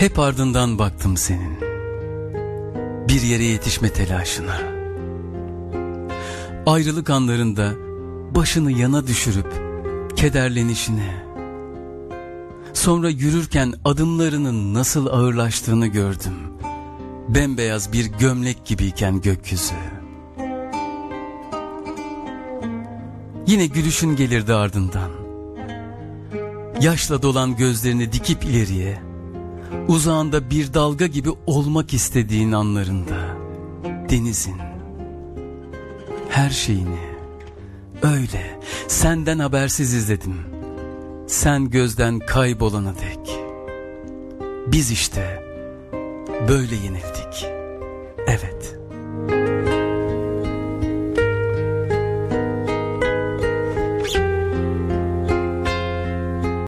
Hep ardından baktım senin. Bir yere yetişme telaşına. Ayrılık anlarında başını yana düşürüp kederlenişine. Sonra yürürken adımlarının nasıl ağırlaştığını gördüm. Bembeyaz bir gömlek gibiyken gökyüzü. Yine gülüşün gelirdi ardından. Yaşla dolan gözlerini dikip ileriye, uzağında bir dalga gibi olmak istediğin anlarında, denizin, her şeyini, öyle senden habersiz izledim. Sen gözden kaybolana dek. Biz işte böyle yenildik.